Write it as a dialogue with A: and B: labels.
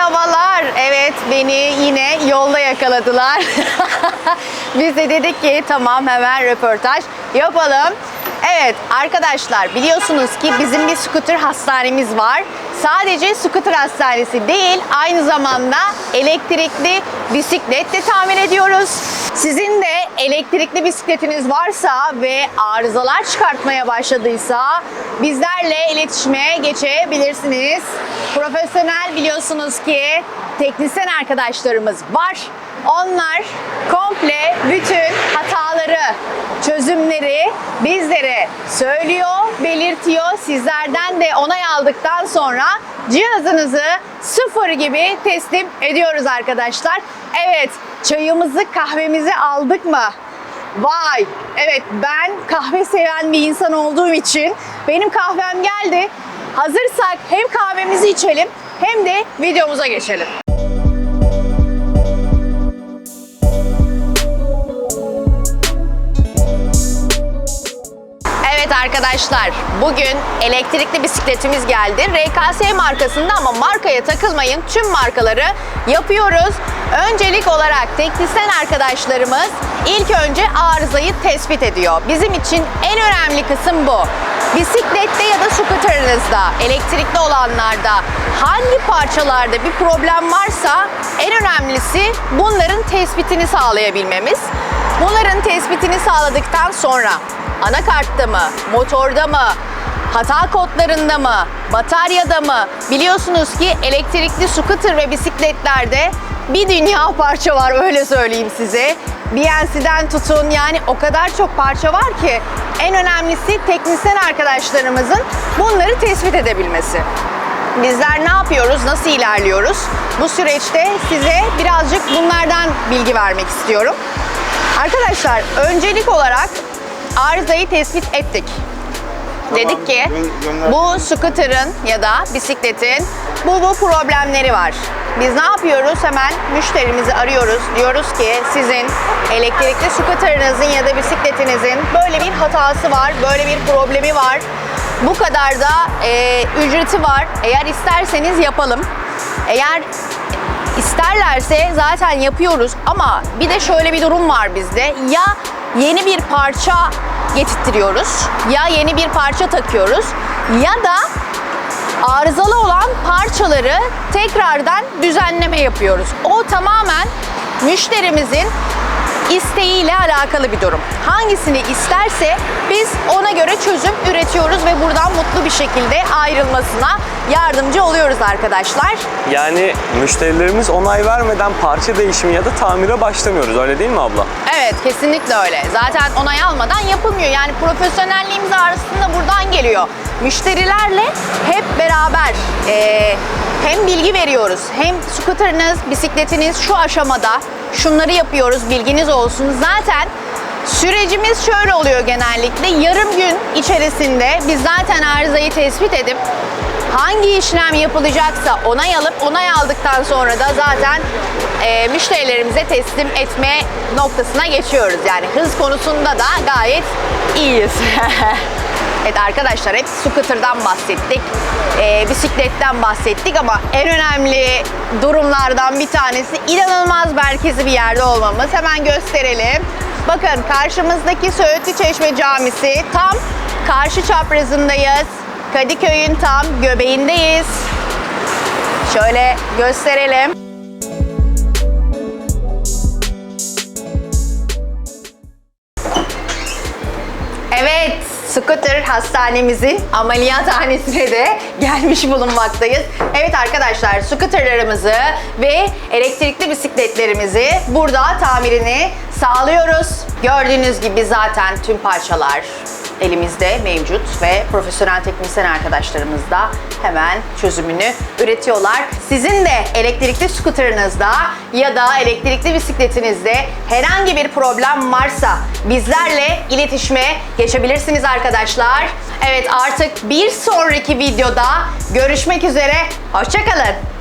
A: Merhabalar. Evet beni yine yolda yakaladılar. Biz de dedik ki tamam hemen röportaj yapalım. Evet arkadaşlar biliyorsunuz ki bizim bir scooter hastanemiz var. Sadece scooter hastanesi değil aynı zamanda elektrikli bisiklet de tamir ediyoruz. Sizin de elektrikli bisikletiniz varsa ve arızalar çıkartmaya başladıysa bizlerle iletişime geçebilirsiniz. Profesyonel biliyorsunuz ki teknisyen arkadaşlarımız var. Onlar komple bütün hataları, çözümleri bizlere söylüyor, belirtiyor. Sizlerden de onay aldıktan sonra cihazınızı sıfır gibi teslim ediyoruz arkadaşlar. Evet, çayımızı, kahvemizi aldık mı? Vay! Evet ben kahve seven bir insan olduğum için benim kahvem geldi. Hazırsak hem kahvemizi içelim hem de videomuza geçelim. Evet arkadaşlar, bugün elektrikli bisikletimiz geldi. RKS markasında ama markaya takılmayın. Tüm markaları yapıyoruz. Öncelik olarak teknisyen arkadaşlarımız ilk önce arızayı tespit ediyor. Bizim için en önemli kısım bu. Bisiklette ya da scooterınızda, elektrikli olanlarda hangi parçalarda bir problem varsa en önemlisi bunların tespitini sağlayabilmemiz. Bunların tespitini sağladıktan sonra anakartta mı, motorda mı, hata kodlarında mı, bataryada mı? Biliyorsunuz ki elektrikli scooter ve bisikletlerde bir dünya parça var öyle söyleyeyim size. BNC'den tutun yani o kadar çok parça var ki en önemlisi teknisyen arkadaşlarımızın bunları tespit edebilmesi. Bizler ne yapıyoruz, nasıl ilerliyoruz? Bu süreçte size birazcık bunlardan bilgi vermek istiyorum. Arkadaşlar öncelik olarak arızayı tespit ettik. Dedik ki
B: gö-
A: bu scooter'ın ya da bisikletin bu bu problemleri var. Biz ne yapıyoruz? Hemen müşterimizi arıyoruz. Diyoruz ki sizin elektrikli scooter'ınızın ya da bisikletinizin böyle bir hatası var, böyle bir problemi var. Bu kadar da e, ücreti var. Eğer isterseniz yapalım. Eğer İsterlerse zaten yapıyoruz ama bir de şöyle bir durum var bizde. Ya yeni bir parça getirtiyoruz ya yeni bir parça takıyoruz ya da arızalı olan parçaları tekrardan düzenleme yapıyoruz. O tamamen müşterimizin isteğiyle alakalı bir durum. Hangisini isterse biz ona göre çözüm üretiyoruz ve buradan mutlu bir şekilde ayrılmasına yardımcı oluyoruz arkadaşlar.
C: Yani müşterilerimiz onay vermeden parça değişimi ya da tamire başlamıyoruz öyle değil mi abla?
A: Evet kesinlikle öyle. Zaten onay almadan yapılmıyor. Yani profesyonelliğimiz aslında buradan geliyor. Müşterilerle hep beraber eee, hem bilgi veriyoruz hem scooterınız, bisikletiniz şu aşamada şunları yapıyoruz bilginiz olsun. Zaten sürecimiz şöyle oluyor genellikle. Yarım gün içerisinde biz zaten arızayı tespit edip hangi işlem yapılacaksa onay alıp onay aldıktan sonra da zaten e, müşterilerimize teslim etme noktasına geçiyoruz. Yani hız konusunda da gayet iyiyiz. evet arkadaşlar hep scooter'dan bahsettik, e, bisikletten bahsettik ama en önemli durumlardan bir tanesi inanılmaz merkezi bir yerde olmamız. Hemen gösterelim. Bakın karşımızdaki Söğütlü Çeşme Camisi tam karşı çaprazındayız. Kadıköy'ün tam göbeğindeyiz. Şöyle gösterelim. Scooter hastanemizin ameliyathanesine de gelmiş bulunmaktayız. Evet arkadaşlar, scooterlarımızı ve elektrikli bisikletlerimizi burada tamirini sağlıyoruz. Gördüğünüz gibi zaten tüm parçalar elimizde mevcut ve profesyonel teknisyen arkadaşlarımız da hemen çözümünü üretiyorlar. Sizin de elektrikli scooterınızda ya da elektrikli bisikletinizde herhangi bir problem varsa bizlerle iletişime geçebilirsiniz arkadaşlar. Evet artık bir sonraki videoda görüşmek üzere. Hoşçakalın.